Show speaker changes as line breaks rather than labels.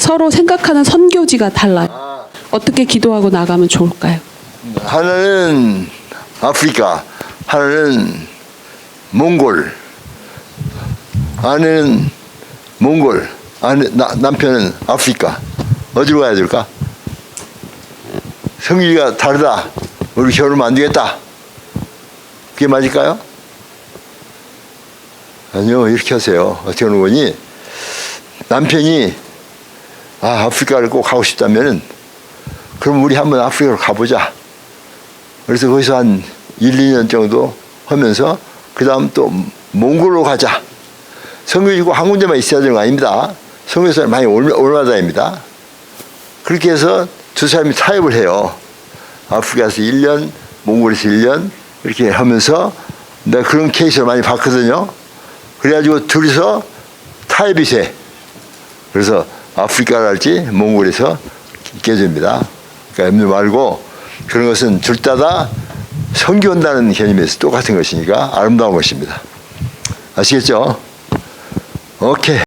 서로 생각하는 선교지가 달라요. 어떻게 기도하고 나가면 좋을까요?
하나는 아프리카, 하나는 몽골, 아내는 몽골, 아내, 나, 남편은 아프리카. 어디로 가야 될까? 성질가 다르다. 우리 결혼하면 안 되겠다. 그게 맞을까요? 아니요, 이렇게 하세요. 어떻게 하는 거니? 남편이 아, 아프리카를 꼭 가고 싶다면은 그럼 우리 한번 아프리카로 가보자. 그래서 거기서 한 1, 2년 정도 하면서 그 다음 또 몽골로 가자. 성교지고 한 군데만 있어야 되는 거 아닙니다. 성교에서 많이 올- 올라다닙니다. 그렇게 해서 두 사람이 타협을 해요. 아프리카에서 1년, 몽골에서 1년 이렇게 하면서 내가 그런 케이스를 많이 봤거든요. 그래가지고 둘이서 타협이 돼. 그래서 아프리카랄지 몽골에서 됩니다. 그러니까 염려 말고 그런 것은 둘다다 성교한다는 개념에서 똑같은 것이니까 아름다운 것입니다. 아시겠죠? 오케이.